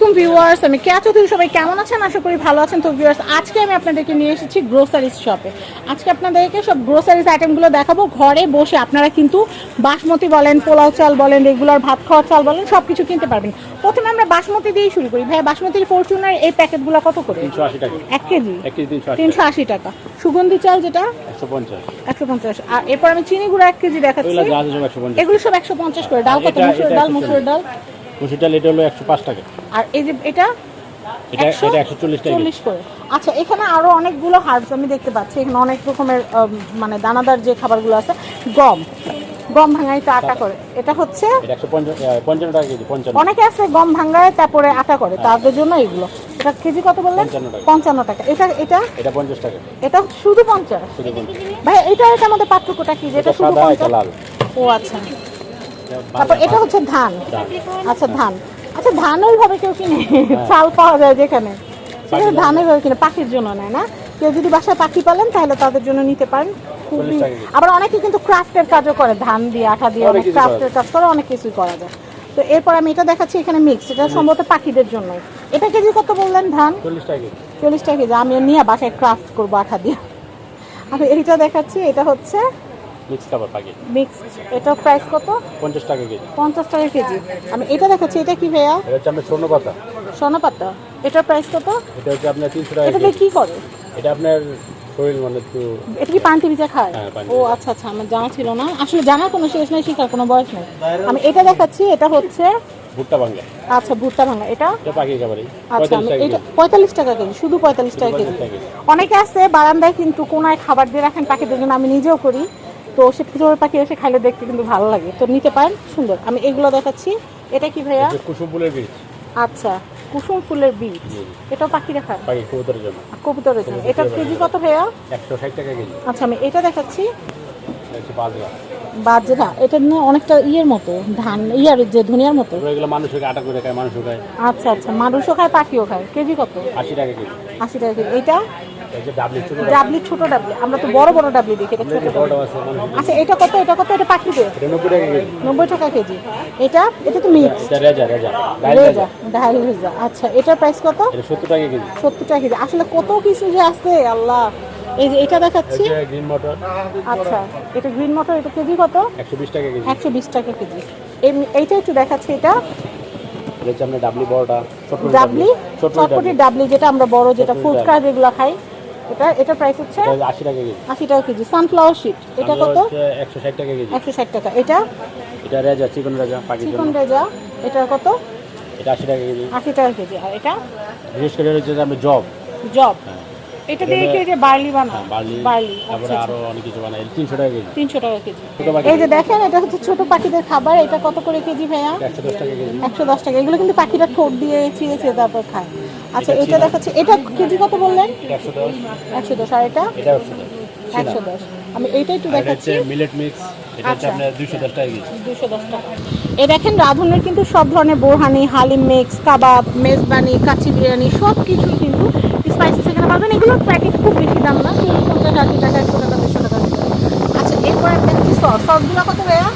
আলাইকুম ভিউয়ার্স আমি কেয়া চৌধুরী। সবাই কেমন আছেন? আশা করি ভালো আছেন। তো ভিউয়ার্স আজকে আমি আপনাদেরকে নিয়ে এসেছি গ্রোসারিজ শপে আজকে আপনাদেরকে সব গ্রোসারিজ আইটেমগুলো দেখাবো। ঘরে বসে আপনারা কিন্তু বাসমতি বলেন পোলাও চাল বলেন রেগুলার ভাত খাওয়ার চাল বলেন সব কিছু কিনতে পারবেন। প্রথমে আমরা বাসমতি দিয়েই শুরু করি। ভাই বাসমতির ফরচুনার এই প্যাকেটগুলো কত করে? এক কেজি? তিনশো আশি টাকা। সুগন্ধি চাল যেটা? একশো পঞ্চাশ। আর এরপর আমি চিনি গুঁড়ো এক কেজি দেখাচ্ছি। এগুলো সব একশো পঞ্চাশ করে। ডাল কত? মুসুর ডাল 140 মুসুর ডাল। মুসুরটা এটা হলো একশো পাঁচ টাকা। আর এই যে এটা? এটা এটা একশো চল্লিশ টাকা। চল্লিশ করে। আচ্ছা এখানে আরও অনেকগুলো হার্বস আমি দেখতে পাচ্ছি। এখানে অনেক রকমের মানে দানাদার যে খাবারগুলো আছে গম। গম ভাঙাইতে আটা করে। এটা হচ্ছে? এটা অনেকে আছে গম ভাঙায় তারপরে আটা করে তাদের জন্য এগুলো। এটা কেজি কত বললেন? পঞ্চান্ন টাকা। এটা এটা? এটা পঞ্চাশ টাকা। এটা শুধু পঞ্চাশ? ভাই এটা এটার মধ্যে পার্থক্যটা কি? যেটা এটা শুধু এটা পঞ্চাশ? ও আচ্ছা। তারপর এটা হচ্ছে ধান। আচ্ছা ধান। আচ্ছা ধান ওইভাবে কেউ কিনে চাল পাওয়া যায় যেখানে। সেখানে ধান ওইভাবে কিনে পাখির জন্য নেয় না। কেউ যদি বাসায় পাখি পালেন তাহলে তাদের জন্য নিতে পারেন। খুবই। আবার অনেকে কিন্তু ক্রাফটের কাজও করে ধান দিয়ে আঠা দিয়ে অনেক ক্রাফটের কাজ করে অনেক কিছুই করা যায়। তো এরপর আমি এটা দেখাচ্ছি এখানে মিক্স এটা সম্ভবত পাখিদের জন্য এটা কেজি কত বললেন ধান? চল্লিশ টাকা কেজি। আমি নিয়ে বাসায় ক্রাফট করব আঠা দিয়ে। আমি এইটা দেখাচ্ছি এটা হচ্ছে মিক্স খাবার প্যাকেট মিক্স এটা প্রাইস কত? পঞ্চাশ টাকা কেজি। পঞ্চাশ টাকা কেজি। আমি এটা দেখাচ্ছি এটা কি ভাইয়া? এটা হচ্ছে আপনার স্বর্ণ পাতা। সোনাপাতা এটার প্রাইস কত? এটা হচ্ছে আপনার তিনশো টাকা এটা কি করে? এটা আপনার শরীর মানে একটু এটা কি পান্তি ভিজা খায়? হ্যাঁ, ও আচ্ছা আচ্ছা আমার জানা ছিল না। আসলে জানার কোনো শেষ নেই শিখার কোনো বয়স নেই। আমি এটা দেখাচ্ছি এটা হচ্ছে ভুট্টা ভাঙ্গা। আচ্ছা ভুট্টা ভাঙা এটা? এটা পাখি খাবারই। আচ্ছা আমি এটা কেজি। পঁয়তাল্লিশ টাকা কেজি শুধু পঁয়তাল্লিশ টাকা কেজি। 45 টাকা কেজি। অনেকে আছে বারান্দায় কিন্তু কোনায় খাবার দিয়ে রাখেন পাখিদের জন্য আমি নিজেও করি। তো সে চোর পাখি এসে খাইলে দেখতে কিন্তু ভালো লাগে। তো নিতে পারেন সুন্দর। আমি এগুলো দেখাচ্ছি। এটা কি ভাইয়া? কুসুম ফুলের বীজ। আচ্ছা কুসুম ফুলের বীজ। এটাও পাখি রাখার পাখি কবুতরের জন্য। কবুতরের জন্য। এটা কেজি কত ভাইয়া? একশো ষাট টাকা কেজি। আচ্ছা আমি এটা দেখাচ্ছি। বাজরা। এটা না অনেকটা ইয়ের মতো। ধান ইয়ার যে ধনিয়ার মতো। এগুলো মানুষকে আটা করে খায় মানুষও খায়। আচ্ছা আচ্ছা। মানুষও খায় পাখিও খায়। কেজি কত? আশি টাকা কেজি। আশি টাকা কেজি। এটা ডাবলি ছোট ডাবলি। আমরা তো বড় বড় ডাবলি দেখি এটা ছোট আচ্ছা এটা কত? এটা কত? এটা পাখিদের নব্বই টাকা কেজি। এটা? এটা তো মিক্স এটা রেজা আচ্ছা এটার প্রাইস কত? সত্তর টাকা কেজি। সত্তর টাকা কেজি। আসলে কত কিছু যে আছে? আল্লাহ। এই যে এটা দেখাচ্ছি। গ্রিন মটর আচ্ছা এটা গ্রিন মটর এটা কেজি কত? একশো বিশ টাকা কেজি। একশো বিশ টাকা কেজি। এই- এইটা একটু দেখাচ্ছি এটা? এটা আপনার ডাবলি বড়টা। ছোট ডাবলি। ছোট ডাবলি। যেটা আমরা বড় যেটা চটপটি ফুচকা যেগুলো খাই। এটা এটা প্রাইস হচ্ছে আশি টাকা কেজি। আশি টাকা কেজি সানফ্লাওয়ার শিট এটা কত? একশো ষাট টাকা কেজি। একশো ষাট টাকা। এটা? এটা রেজা চিকন রেজা পাখির চিকন রেজা। এটা কত? এটা আশি টাকা কেজি। আশি টাকা কেজি। আর এটা? বিশেষ করে হচ্ছে যে আপনি জব। জব। হ্যাঁ। এটা দিয়ে কি যে বার্লি বানায় বার্লি বার্লি তারপরে আচ্ছা। আরও অনেক কিছু বানায় তিনশো টাকা কেজি। তিনশো টাকা কেজি। এই যে দেখেন এটা হচ্ছে ছোট পাখিদের খাবার। এটা কত করে কেজি ভাইয়া? একশো দশ টাকা কেজি। একশো দশ টাকা। এগুলো কিন্তু পাখিরা ঠোঁট দিয়ে ছিঁড়ে ছিঁড়ে তারপর খায়। আচ্ছা এটা দেখাচ্ছে এটা কেজি কত বললেন? একশো দশ। একশো দশ আর এটা? একশো দশ। দশ। আমি এইটা একটু দেখাচ্ছি। মিলেট মিক্স আচ্ছা। দশ টাকা দুশো দশ টাকা। এই দেখেন রাঁধুনের কিন্তু সব ধরনের বোরহানি হালিম মিক্স কাবাব মেজবানি কাচি বিরিয়ানি সব কিছুই কিন্তু স্পাইসেস এখানে পাবেন। এগুলোর প্যাকেট খুব বেশি দাম না চল্লিশ পঞ্চাশ আশি টাকা একশো টাকা দেড়শো টাকা। আচ্ছা এরপর একটা সস সসগুলো কত ভাইয়া?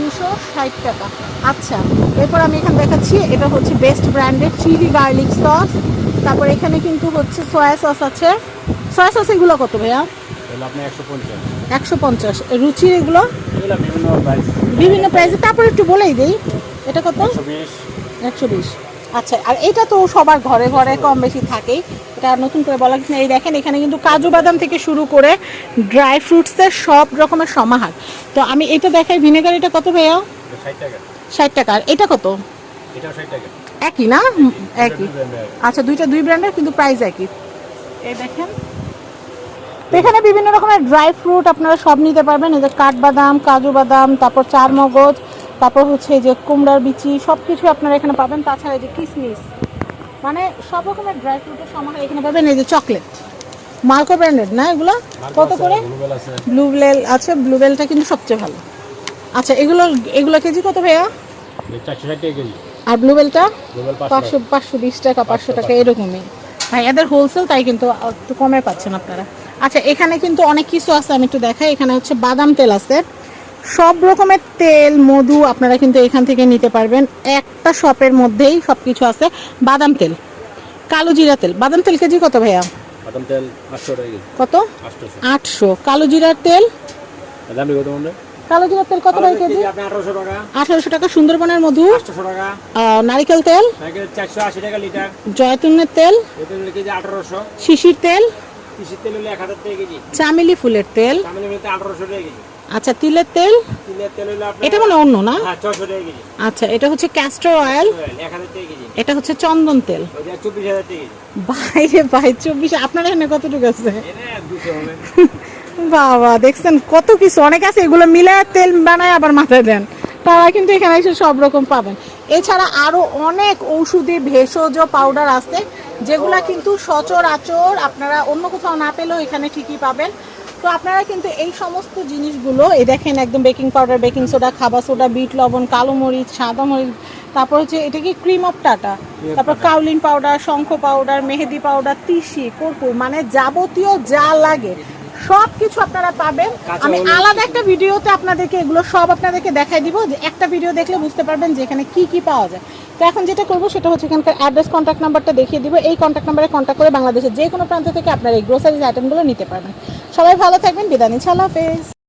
দুশো ষাট টাকা আচ্ছা এরপর আমি এখানে দেখাচ্ছি এটা হচ্ছে বেস্ট ব্র্যান্ডের চিলি গার্লিক সস তারপর এখানে কিন্তু হচ্ছে সয়া সস আছে। সয়া সস এগুলো কত ভাইয়া? একশো পঞ্চাশ। রুচির এগুলো? এগুলো বিভিন্ন প্রাইস তারপর একটু বলেই দিই এটা কত? একশো বিশ। আচ্ছা আর এটা তো সবার ঘরে ঘরে কম বেশি থাকেই। এটা নতুন করে বলা কিছু না এই দেখেন এখানে কিন্তু কাজু বাদাম থেকে শুরু করে ড্রাই ফ্রুটসের সব রকমের সমাহার। তো আমি এটা দেখাই ভিনেগার এটা কত ভাইয়া? ষাট টাকা। আর এটা কত? একই না? একই। আচ্ছা দুইটা দুই ব্র্যান্ডের কিন্তু প্রাইস একই। এই দেখেন। তো এখানে বিভিন্ন রকমের ড্রাই ফ্রুট আপনারা সব নিতে পারবেন। এই যে কাঠবাদাম কাজু বাদাম তারপর চার মগজ তারপর হচ্ছে এই যে কুমড়ার বিচি সব কিছু আপনারা এখানে পাবেন। তাছাড়া এই যে কিসমিস মানে সব রকমের ড্রাই ফ্রুটের সমাহার এখানে পাবেন। এই যে চকলেট মার্কো ব্র্যান্ডেড না এগুলো? কত করে? ব্লুবেল আছে। ব্লুবেলটা কিন্তু সবচেয়ে ভালো। আচ্ছা এগুলো এগুলো কেজি কত ভাইয়া? আর ব্লুবেলটা পাঁচশো। পাঁচশো পাঁচশো বিশ টাকা পাঁচশো টাকা এরকমই। ভাই এদের হোলসেল তাই কিন্তু একটু কমে পাচ্ছেন আপনারা। আচ্ছা এখানে কিন্তু অনেক কিছু আছে আমি একটু দেখাই। এখানে হচ্ছে বাদাম তেল আছে সব রকমের তেল মধু আপনারা কিন্তু এখান থেকে নিতে পারবেন। একটা শপের মধ্যেই সব কিছু আছে। বাদাম তেল কালো জিরা তেল। বাদাম তেল কেজি কত ভাইয়া? বাদাম তেল কত? আটশো। কালো জিরার তেল? মনে? কালো জিরার তেল কত ভাই কেজি? আপনি আঠারোশো টাকা। সুন্দরবনের মধু? নারিকেল তেল? জয়তুনের তেল? শিশির তেল? চামেলি ফুলের তেল? আচ্ছা তিলের তেল? এটা মানে অন্য না? হ্যাঁ আচ্ছা এটা হচ্ছে ক্যাস্টর অয়েল এটা হচ্ছে চন্দন তেল। বাইরে ভাই চব্বিশ আপনার এখানে কতটুকু আছে? বাবা দেখছেন কত কিছু অনেক আছে এগুলো মিলে তেল বানায় আবার মাথায় দেন। তারা কিন্তু এখানে এসে সব রকম পাবেন। এছাড়া আরও অনেক ঔষধি ভেষজ পাউডার আছে যেগুলা কিন্তু সচরাচর আপনারা অন্য কোথাও না পেলেও এখানে ঠিকই পাবেন। তো আপনারা কিন্তু এই সমস্ত জিনিসগুলো এই দেখেন একদম বেকিং পাউডার বেকিং সোডা খাবার সোডা বিট লবণ কালো মরিচ সাদা মরিচ তারপর হচ্ছে এটা কি ক্রিম অফ টাটা তারপর কাউলিন পাউডার শঙ্খ পাউডার মেহেদি পাউডার তিসি কর্পূর মানে যাবতীয় যা লাগে সব কিছু আপনারা পাবেন। আমি আলাদা একটা ভিডিওতে আপনাদেরকে এগুলো সব আপনাদেরকে দেখাই দিব যে একটা ভিডিও দেখলে বুঝতে পারবেন যে এখানে কি কি পাওয়া যায়। তো এখন যেটা করব সেটা হচ্ছে এখানকার অ্যাড্রেস কন্ট্যাক্ট নাম্বারটা দেখিয়ে দিব। এই কন্ট্যাক্ট নাম্বারে কন্ট্যাক্ট করে বাংলাদেশের যে কোনো প্রান্ত থেকে আপনারা এই গ্রোসারিজ আইটেমগুলো নিতে পারবেন। সবাই ভালো থাকবেন বিদানি ছাল হাফেজ।